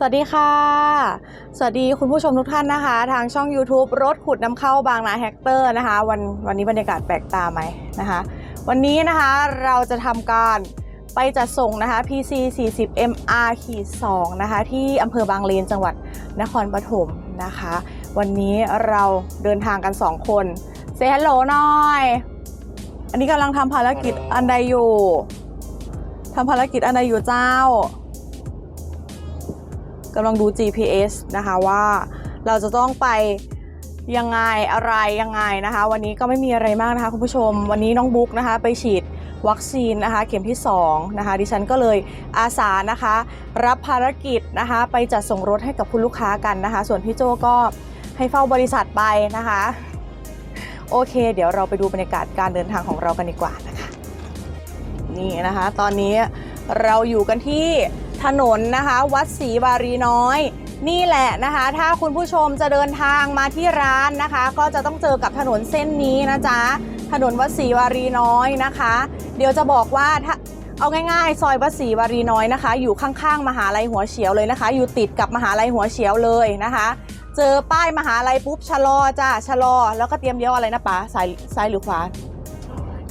สวัสดีค่ะ สวัสดีคุณผู้ชมทุกท่านนะคะ ทางช่อง YouTube รถขุดน้ำเข้าบางนาแฮกเตอร์นะคะ วันวันนี้บรรยากาศแปลกตาไหมนะคะ วันนี้นะคะเราจะทำการไปจัดส่งนะคะ PC 40 MR 2นะคะ ที่อำเภอบางเลนจังหวัดนครปฐมนะคะ วันนี้เราเดินทางกัน 2 คนเซฮัลโหลหน่อย อันนี้กำลังทำภารกิจอันใดอยู่ทำภารกิจอันใดอยู่เจ้า กำลังดู GPS นะคะว่าเราจะต้องไปยังไงอะไรยังไงนะคะ วันนี้ก็ไม่มีอะไรมากนะคะคุณผู้ชม วันนี้น้องบุ๊กนะคะ ไปฉีดวัคซีนนะคะเข็มที่2นะคะดิฉันก็เลยอาสานะคะ รับภารกิจนะคะ ไปจัดส่งรถให้กับคุณลูกค้ากันนะคะ ส่วนพี่โจก็ให้เฝ้าบริษัทไปนะคะ โอเค เดี๋ยวเราไปดูบรรยากาศการเดินทางของเรากันดีกว่านะคะ นี่นะคะ ตอนนี้เราอยู่กันที่ ถนนนะคะ วัดศรีวารีน้อย นี่แหละนะคะ ถ้าคุณผู้ชมจะเดินทางมาที่ร้านนะคะ ก็จะต้องเจอกับถนนเส้นนี้นะจ๊ะถนนวัดศรีวารีน้อยนะคะ เดี๋ยวจะบอกว่าถ้าเอาง่ายๆ ซอยวัดศรีวารีน้อยนะคะ อยู่ข้างๆ มหาลัยหัวเฉียวเลยนะคะ อยู่ติดกับมหาลัยหัวเฉียวเลยนะคะ เจอป้ายมหาลัยปุ๊บชะลอจ้าชะลอ แล้วก็เตรียมเลี้ยวอะไรนะป๋าซ้ายซ้ายหรือขวา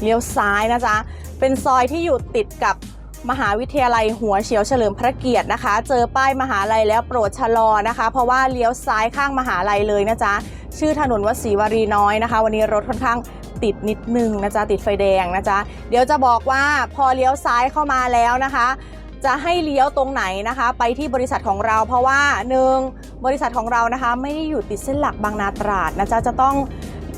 เลี้ยวซ้ายนะจ๊ะเป็นซอยที่อยู่ติดกับ มหาวิทยาลัยหัวเฉียวเฉลิมพระเกียรตินะคะ เจอป้ายมหาลัยแล้วโปรดชะลอนะคะ เพราะว่าเลี้ยวซ้ายข้างมหาลัยเลยนะจ๊ะชื่อถนนวัดศรีวารีน้อยนะคะ วันนี้รถค่อนข้างติดนิดนึงนะจ๊ะติดไฟแดงนะจ๊ะเดี๋ยวจะบอกว่าพอเลี้ยวซ้ายเข้ามาแล้วนะคะ จะให้เลี้ยวตรงไหนนะคะ ไปที่บริษัทของเราเพราะว่าหนึ่งบริษัทของเรานะคะ ไม่ได้อยู่ติดเส้นหลักบางนาตราดนะจ๊ะจะต้อง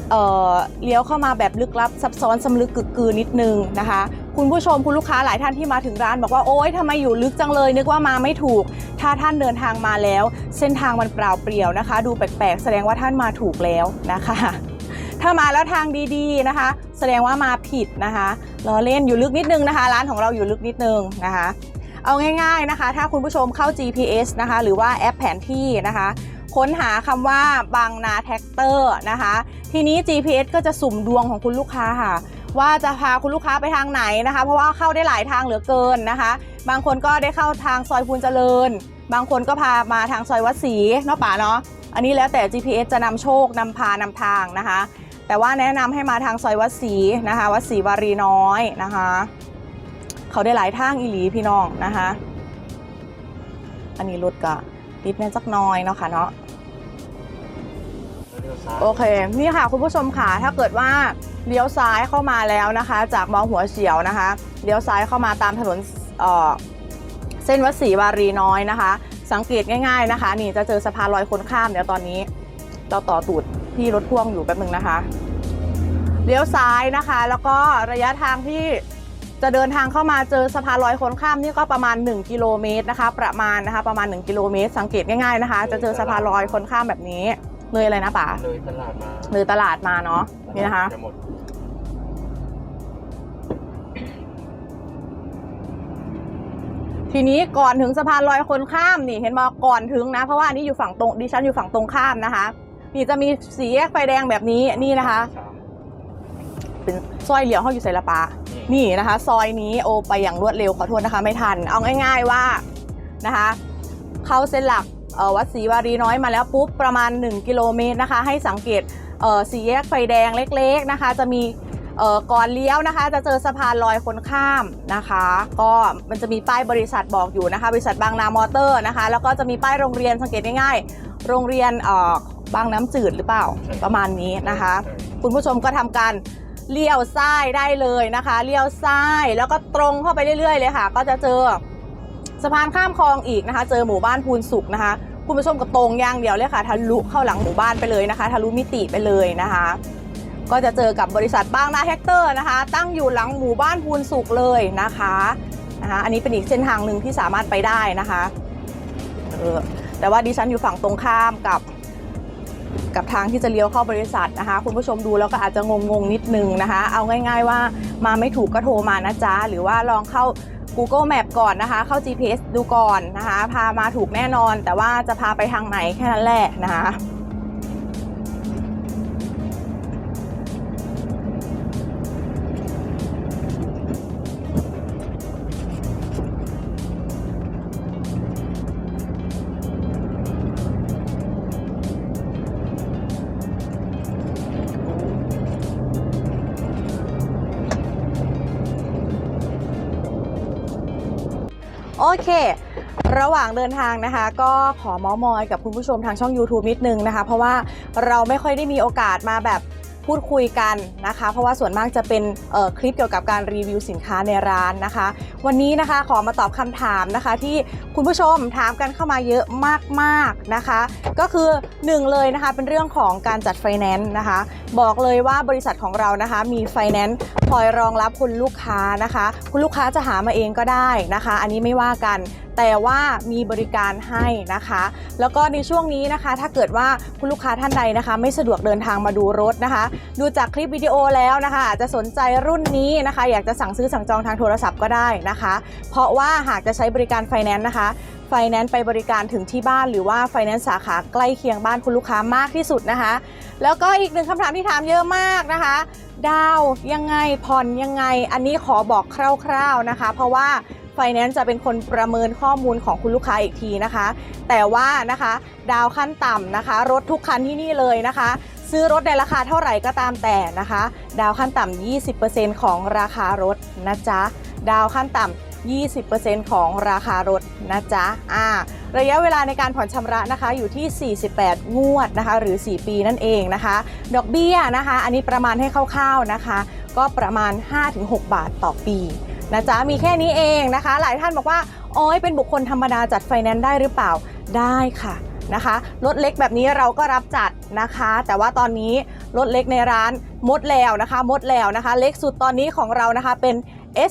เอ่อเลี้ยวเข้ามาแบบลึกลับซับซ้อนสำลึกกึกกือนิดนึงนะคะคุณผู้ชมคุณลูกค้าหลายท่านที่มาถึงร้าน บอกว่าโอ๊ยทำไมอยู่ลึกจังเลย นึกว่ามาไม่ถูก ถ้าท่านเดินทางมาแล้ว เส้นทางมันเปล่าเปลี่ยวนะคะ ดูแปลกๆ แสดงว่าท่านมาถูกแล้วนะคะ ถ้ามาแล้วทางดีๆนะคะ แสดงว่ามาผิดนะคะล้อเล่นอยู่ลึกนิดนึงนะคะ ร้านของเราอยู่ลึกนิดนึงนะคะเอาง่ายๆนะคะ ถ้าคุณผู้ชมเข้า GPS นะคะ หรือว่าแอปแผนที่นะคะ ค้นหาคำว่าบางนาแท็กเตอร์นะคะ ทีนี้ GPS ก็จะสุ่มดวงของคุณลูกค้าค่ะ ว่าจะพาคุณลูกค้าไปทางไหนนะคะ เพราะว่าเข้าได้หลายทางเหลือเกินนะคะ บางคนก็ได้เข้าทางซอยพูนเจริญ บางคนก็พามาทางซอยวัดศรีเนาะป่าเนาะอันนี้แล้วแต่ GPS จะนำโชคนำพานำทางนะคะ แต่ว่าแนะนำให้มาทางซอยวัดศรีนะคะ วัดศรีวารีน้อยนะคะ เขาได้หลายทางอีหลีพี่น้องนะคะ อันนี้รถก็ติดแน่จักน้อยเนาะค่ะเนาะโอเค นี่ค่ะคุณผู้ชมค่ะ ถ้าเกิดว่า เลี้ยวซ้ายเข้ามาแล้วนะคะ จากมองหัวเฉียวนะคะ เลี้ยวซ้ายเข้ามาตามถนนเอ่อเส้นวัดศรีวารีน้อยนะคะ สังเกตง่าย ๆนะคะ นี่จะเจอสะพานลอยคนข้ามเดี๋ยวตอนนี้ เราต่อตูดพี่รถพ่วงอยู่แป๊บนึงนะคะ เลี้ยวซ้ายนะคะ แล้วก็ระยะทางที่จะเดินทางเข้ามาเจอสะพานลอยคนข้ามนี่ก็ประมาณ 1 กิโลเมตรนะคะ ประมาณนะคะ ประมาณ 1 กิโลเมตร สังเกตง่ายๆนะคะ จะเจอสะพานลอยคนข้ามแบบนี้ เลยอะไรนะป๋าเลยตลาดมาเลยตลาดมาเนาะนี่นะคะ จหมดทีนี้ก่อนถึงสะพานลอยคนข้ามนี่เห็นมาก่อนถึงนะ เพราะว่าอันนี้อยู่ฝั่งตรงดิฉันอยู่ฝั่งตรงข้ามนะคะ นี่จะมีสีแยกไฟแดงแบบนี้นี่นะคะ สาม เป็นซอยเหลียวเขาอยู่ใส่ละปะนี่นะคะ ซอยนี้โอไปอย่างรวดเร็วขอโทษนะคะ ไม่ทัน เอาง่าย ๆว่านะคะ เข้าเส้นหลักเอ่อ วัดศรีวารีน้อยมาแล้วปุ๊บประมาณ 1 กิโลเมตรนะคะ ให้สังเกตเอ่อสีแยกไฟแดงเล็กๆนะคะ จะมีเอ่อก่อนเลี้ยวนะคะ จะเจอสะพานลอยคนข้ามนะคะ ก็มันจะมีป้ายบริษัทบอกอยู่นะคะ บริษัทบางนามอเตอร์นะคะ แล้วก็จะมีป้ายโรงเรียนสังเกตง่ายๆ โรงเรียนเอ่อบางน้ำจืดหรือเปล่าประมาณนี้นะคะ คุณผู้ชมก็ทำการเลี้ยวซ้ายได้เลยนะคะ เลี้ยวซ้ายแล้วก็ตรงเข้าไปเรื่อยๆเลยค่ะ ก็จะเจอ สะพานข้ามคลองอีกนะคะ เจอหมู่บ้านพูนสุขนะคะ คุณผู้ชมก็ตรงย่างเดียวเลยค่ะทะลุเข้าหลังหมู่บ้านไปเลยนะคะทะลุมิติไปเลยนะคะ ก็จะเจอกับบริษัทบางนาแฮกเตอร์นะคะ ตั้งอยู่หลังหมู่บ้านพูนสุขเลยนะคะนะคะอันนี้เป็นอีกเส้นทางหนึ่งที่สามารถไปได้นะคะเออแต่ว่าดิฉันอยู่ฝั่งตรงข้ามกับ กับทางที่จะเลี้ยวเข้าบริษัทนะคะ คุณผู้ชมดูแล้วก็อาจจะงงๆนิดนึงนะคะ เอาง่าย ๆว่ามาไม่ถูกก็โทรมานะจ๊ะหรือว่าลองเข้า Google Map ก่อนนะคะ เข้า GPS ดูก่อนนะคะ พามาถูกแน่นอน แต่ว่าจะพาไปทางไหนแค่นั้นแหละนะคะ โอเค ระหว่างเดินทางนะคะ ก็ขอมอมอยกับคุณผู้ชมทางช่อง YouTube นิดนึงนะคะ เพราะว่าเราไม่ค่อยได้มีโอกาสมาแบบ พูดคุยกันนะคะ เพราะว่าส่วนมากจะเป็นคลิปเกี่ยวกับการรีวิวสินค้าในร้านนะคะ วันนี้นะคะขอมาตอบคำถามนะคะ ที่คุณผู้ชมถามกันเข้ามาเยอะมากๆนะคะ ก็คือหนึ่งเลยนะคะเป็นเรื่องของการจัดไฟแนนซ์นะคะ บอกเลยว่าบริษัทของเรานะคะมีไฟแนนซ์คอยรองรับคุณลูกค้านะคะ คุณลูกค้าจะหามาเองก็ได้นะคะ อันนี้ไม่ว่ากัน แต่ว่ามีบริการให้นะคะ แล้วก็ในช่วงนี้นะคะ ถ้าเกิดว่าคุณลูกค้าท่านใดนะคะ ไม่สะดวกเดินทางมาดูรถนะคะ ดูจากคลิปวิดีโอแล้วนะคะอาจจะสนใจรุ่นนี้นะคะ อยากจะสั่งซื้อสั่งจองทางโทรศัพท์ก็ได้นะคะ เพราะว่าหากจะใช้บริการไฟแนนซ์นะคะไฟแนนซ์ไปบริการถึงที่บ้านหรือว่าไฟแนนซ์สาขาใกล้เคียงบ้านคุณลูกค้ามากที่สุดนะคะ แล้วก็อีกหนึ่งคำถามที่ถามเยอะมากนะคะ ดาวยังไงผ่อนยังไง อันนี้ขอบอกคร่าว ๆนะคะ เพราะว่า ไฟแนนซ์จะเป็นคนประเมินข้อมูลของคุณลูกค้าอีกทีนะคะ แต่ว่านะคะดาวขั้นต่ำนะคะ รถทุกคันที่นี่เลยนะคะ ซื้อรถในราคาเท่าไหร่ก็ตามแต่นะคะ ดาวขั้นต่ำ 20%ของราคารถนะจ๊ะดาวขั้นต่ำ20%ของราคารถนะจ๊ะอ่าระยะเวลาในการผ่อนชำระนะคะอยู่ที่ 48 งวดนะคะ หรือ 4 ปีนั่นเองนะคะ ดอกเบี้ยนะคะ อันนี้ประมาณให้คร่าวๆนะคะ ก็ประมาณ 5-6 บาทต่อปี นะจ๊ะมีแค่นี้เองนะคะ หลายท่านบอกว่าอ้ยเป็นบุคคลธรรมดาจัดไฟแนนซ์ได้หรือเปล่าได้ค่ะนะคะรถเล็กแบบนี้เราก็รับจัดนะคะ แต่ว่าตอนนี้รถเล็กในร้านหมดแล้วนะคะหมดแล้วนะคะ เล็กสุดตอนนี้ของเรานะคะเป็น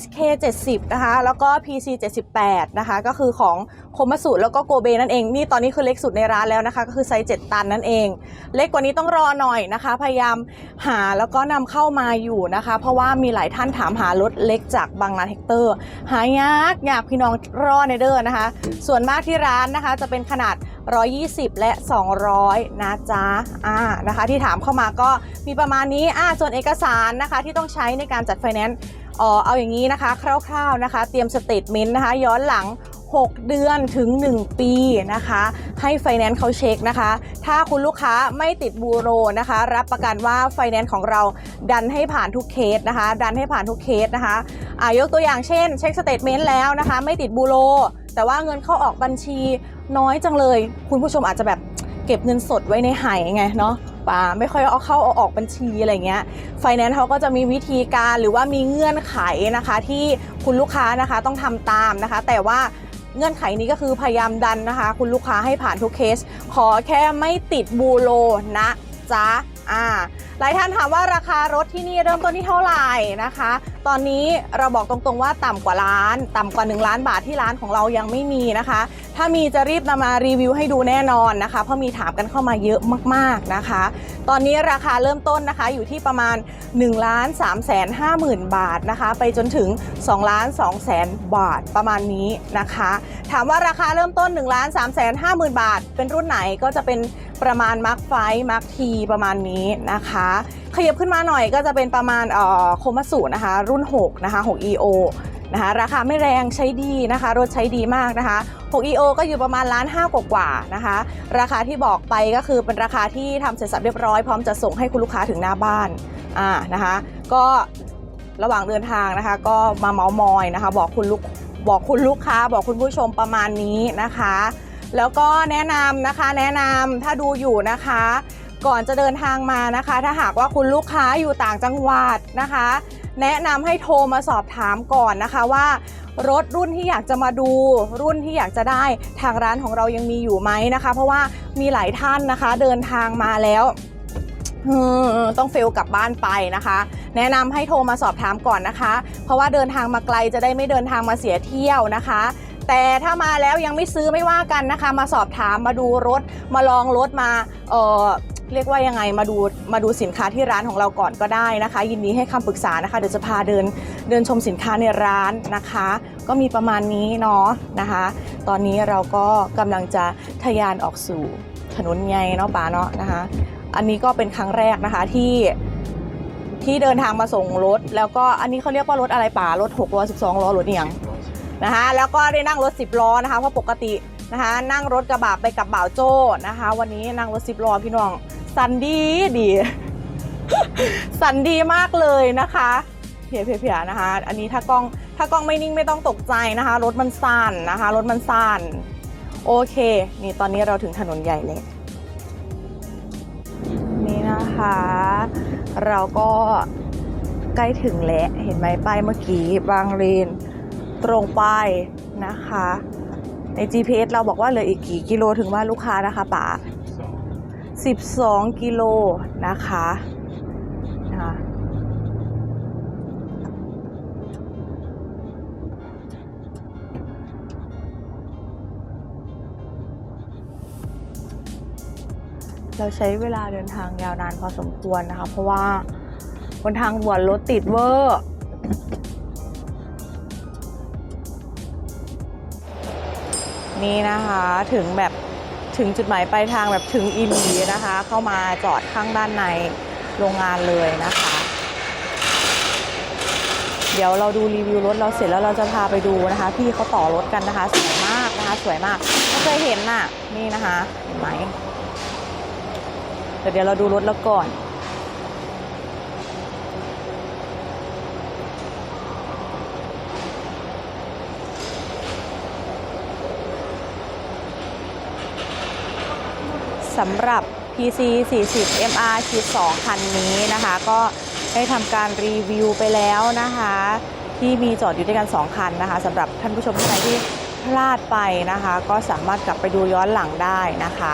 SK 70นะคะ แล้วก็ PC 78นะคะ ก็คือของโคมัสุแล้วก็โกเบนั่นเอง นี่ตอนนี้คือเล็กสุดในร้านแล้วนะคะ ก็คือไซส์7ตันนั่นเอง เล็กกว่านี้ต้องรอหน่อยนะคะ พยายามหาแล้วก็นำเข้ามาอยู่นะคะ เพราะว่ามีหลายท่านถามหารถเล็กจากบางนาเทคเตอร์ หายากอยากพี่น้องรอในเด้อนะคะ ส่วนมากที่ร้านนะคะจะเป็นขนาด 120 และ 200 นะจ๊ะอ่านะคะ ที่ถามเข้ามาก็มีประมาณนี้อ่าส่วนเอกสารนะคะที่ต้องใช้ในการจัดไฟแนนซ์ ออเอาอย่างนี้นะคะคร่าวๆนะคะ เตรียมสเตทเมนต์นะคะ ย้อนหลัง 6 เดือนถึง 1 ปีนะคะ ให้ไฟแนนซ์เขาเช็คนะคะ ถ้าคุณลูกค้าไม่ติดบูโรนะคะ รับประกันว่าไฟแนนซ์ของเราดันให้ผ่านทุกเคสนะคะ ดันให้ผ่านทุกเคสนะคะอายกตัวอย่างเช่น เช็คสเตทเมนต์แล้วนะคะ ไม่ติดบูโรแต่ว่าเงินเข้าออกบัญชีน้อยจังเลย คุณผู้ชมอาจจะแบบเก็บเงินสดไว้ในไหายไงเนาะ ไม่ค่อยเอาเข้าเอาออกบัญชีอะไรเงี้ยไฟแนนซ์เขาก็จะมีวิธีการหรือว่ามีเงื่อนไขนะคะ ที่คุณลูกค้านะคะต้องทำตามนะคะ แต่ว่าเงื่อนไขนี้ก็คือพยายามดันนะคะ คุณลูกค้าให้ผ่านทุกเคส ขอแค่ไม่ติดบูโรนะจ๊ะ อ่าหลายท่านถามว่าราคารถที่นี่เริ่มต้นที่เท่าไหร่นะคะ ตอนนี้เราบอกตรงๆว่าต่ำกว่าล้าน ต่ำกว่า 1 ล้านบาทที่ร้านของเรายังไม่มีนะคะ ถ้ามีจะรีบนำมารีวิวให้ดูแน่นอนนะคะ เพราะมีถามกันเข้ามาเยอะมากๆนะคะ ตอนนี้ราคาเริ่มต้นนะคะอยู่ที่ประมาณ1ล้าน3แสน5หมื่นบาทนะคะ ไปจนถึง2ล้าน2แสนบาทประมาณนี้นะคะ ถามว่าราคาเริ่มต้น1ล้าน3แสน5หมื่นบาท เป็นรุ่นไหนก็จะเป็น ประมาณมาร์คไฟมาร์คทีประมาณนี้นะคะขยับขึ้นมาหน่อยก็จะเป็นประมาณเอ่อโคมัสุนะคะ รุ่น 6 นะคะ 6 EO นะคะราคาไม่แรงใช้ดีนะคะรถใช้ดีมากนะคะ 6 EO ก็อยู่ประมาณล้านห้ากว่าๆนะคะ ราคาที่บอกไปก็คือเป็นราคาที่ทำเสร็จสับเรียบร้อยพร้อมจะส่งให้คุณลูกค้าถึงหน้าบ้านอ่านะคะก็ระหว่างเดินทางนะคะ ก็มาเมาส์มอยนะคะ บอกคุณลูกบอกคุณลูกค้า บอกคุณผู้ชมประมาณนี้นะคะ แล้วก็แนะนำนะคะ แนะนำถ้าดูอยู่นะคะ ก่อนจะเดินทางมานะคะ ถ้าหากว่าคุณลูกค้าอยู่ต่างจังหวัดนะคะ แนะนำให้โทรมาสอบถามก่อนนะคะว่ารถรุ่นที่อยากจะมาดูรุ่นที่อยากจะได้ทางร้านของเรายังมีอยู่ไหมนะคะ เพราะว่ามีหลายท่านนะคะ เดินทางมาแล้วต้องเฟลกลับบ้านไปนะคะ แนะนำให้โทรมาสอบถามก่อนนะคะ เพราะว่าเดินทางมาไกลจะได้ไม่เดินทางมาเสียเที่ยวนะคะ แต่ถ้ามาแล้วยังไม่ซื้อไม่ว่ากันนะคะ มาสอบถามมาดูรถมาลองรถมาเออเรียกว่ายังไงมาดูมาดูสินค้าที่ร้านของเราก่อนก็ได้นะคะ ยินดีให้คำปรึกษานะคะ เดี๋ยวจะพาเดินเดินชมสินค้าในร้านนะคะ ก็มีประมาณนี้เนาะนะคะ ตอนนี้เราก็กำลังจะทะยานออกสู่ถนนใหญ่เนาะป่าเนาะนะคะ อันนี้ก็เป็นครั้งแรกนะคะที่ที่เดินทางมาส่งรถ แล้วก็อันนี้เขาเรียกว่ารถอะไรป่ารถ6ล้อ12ล้อรถเนียง นะคะแล้วก็ได้นั่งรถ 10 ล้อนะคะเพราะปกตินะคะนั่งรถกระบะไปกับบ่าวโจ้นะคะ วันนี้นั่งรถ 10 ล้อพี่น้องสันดีดีสันดีมากเลยนะคะเพียๆๆนะคะ อันนี้ถ้ากล้องถ้ากล้องไม่นิ่งไม่ต้องตกใจนะคะ รถมันสั่นนะคะ รถมันสั่นโอเค นี่ตอนนี้เราถึงถนนใหญ่เลยนี่นะคะ เราก็ใกล้ถึงแล้วเห็นไหมป้ายเมื่อกี้บางเลน ตรงไปนะคะ ใน GPS เราบอกว่าเหลืออีกกี่กิโลถึงบ้านลูกค้านะคะป๋า12 กิโลนะคะนะคะเราใช้เวลาเดินทางยาวนานพอสมควรนะคะ เพราะว่าบนทางด่วนรถติดเวอร์ นี่นะคะถึงแบบถึงจุดหมายปลายทางแบบถึงอินดีนะคะ เข้ามาจอดข้างด้านในโรงงานเลยนะคะ เดี๋ยวเราดูรีวิวรถเราเสร็จแล้วเราจะพาไปดูนะคะ พี่เขาต่อรถกันนะคะสวยมากนะคะ สวยมากไม่เคยเห็นน่ะนี่นะคะเห็นไหมแต่เดี๋ยวเราดูรถแล้วก่อน สำหรับ PC 40 MR ขีด2คันนี้นะคะ ก็ได้ทำการรีวิวไปแล้วนะคะ ที่มีจอดอยู่ด้วยกัน 2 คันนะคะสำหรับท่านผู้ชมท่านใดที่พลาดไปนะคะ ก็สามารถกลับไปดูย้อนหลังได้นะคะ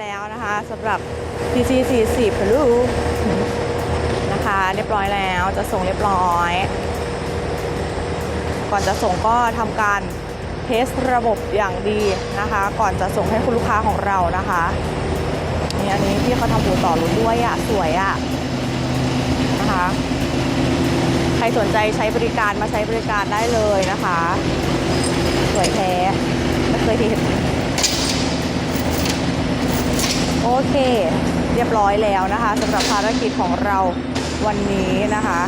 แล้วนะคะสำหรับ PC 40ฮัลโหลนะคะเรียบร้อยแล้วจะส่งเรียบร้อย ก่อนจะส่งก็ทำการเทสระบบอย่างดีนะคะ ก่อนจะส่งให้คุณลูกค้าของเรานะคะนี่อันนี้พี่เขาทำหูต่อรุ่นด้วยอะ่ะสวยอะ่ะนะคะ ใครสนใจใช้บริการมาใช้บริการได้เลยนะคะ สวยแท้ไม่เคยเห็น โอเค เรียบร้อยแล้วนะคะสำหรับภารกิจของเราวันนี้นะคะ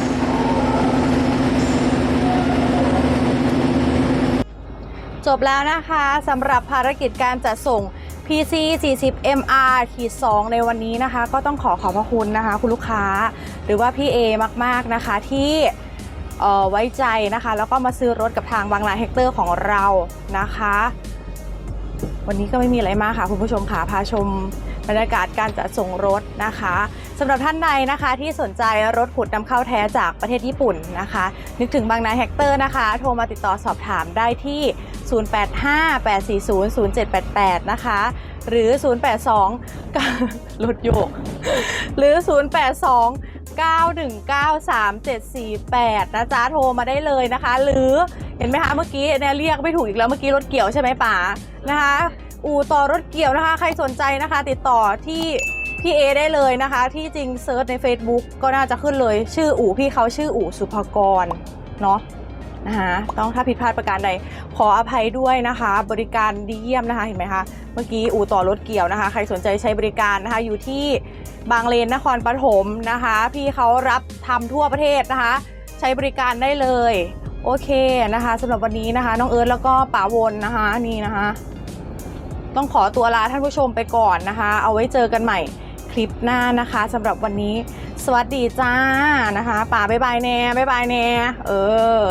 จบแล้วนะคะสำหรับภารกิจการจัดส่ง PC 40 MR ขีด2ในวันนี้นะคะ ก็ต้องขอขอบพระคุณนะคะ คุณลูกค้าหรือว่าพี่เอมาก ๆ นะคะที่ไว้ใจนะคะ แล้วก็มาซื้อรถกับทางบางนาเฮกเตอร์ของเรานะคะ วันนี้ก็ไม่มีอะไรมากค่ะ คุณผู้ชมค่ะพาชม บรรยากาศการจัดส่งรถนะคะสำหรับท่านใดนะคะที่สนใจรถขุดนำเข้าแท้จากประเทศญี่ปุ่นนะคะ นึกถึงบางนาแฮกเตอร์นะคะ โทรมาติดต่อสอบถามได้ที่ 0858400788 นะคะ หรือ 082รถโยก หรือ 082 9193748 นะจ๊ะ โทรมาได้เลยนะคะ หรือเห็นไหมคะเมื่อกี้เนี่ยเรียกไม่ถูกอีกแล้วเมื่อกี้รถเกี่ยวใช่ไหมป๋านะคะ อู่ต่อรถเกี่ยวนะคะ ใครสนใจนะคะ ติดต่อที่พี่เอได้เลยนะคะ ที่จริงเซิร์ชใน Facebook ก็น่าจะขึ้นเลย ชื่ออู่พี่เขาชื่ออู่สุภกรเนาะนะคะต้องถ้าผิดพลาดประการใดขออภัยด้วยนะคะ บริการดีเยี่ยมนะคะเห็นไหมคะเมื่อกี้อู่ต่อรถเกี่ยวนะคะ ใครสนใจใช้บริการนะคะ อยู่ที่บางเลนนครปฐมนะคะ พี่เขารับทำทั่วประเทศนะคะ ใช้บริการได้เลย โอเคนะคะสำหรับวันนี้นะคะ น้องเอิร์ธแล้วก็ป๋าวนนะคะนี่นะคะ ต้องขอตัวลาท่านผู้ชมไปก่อนนะคะ เอาไว้เจอกันใหม่คลิปหน้านะคะสำหรับวันนี้ สวัสดีจ้านะคะ ป่าบายบายแน่บายบายแน่เออ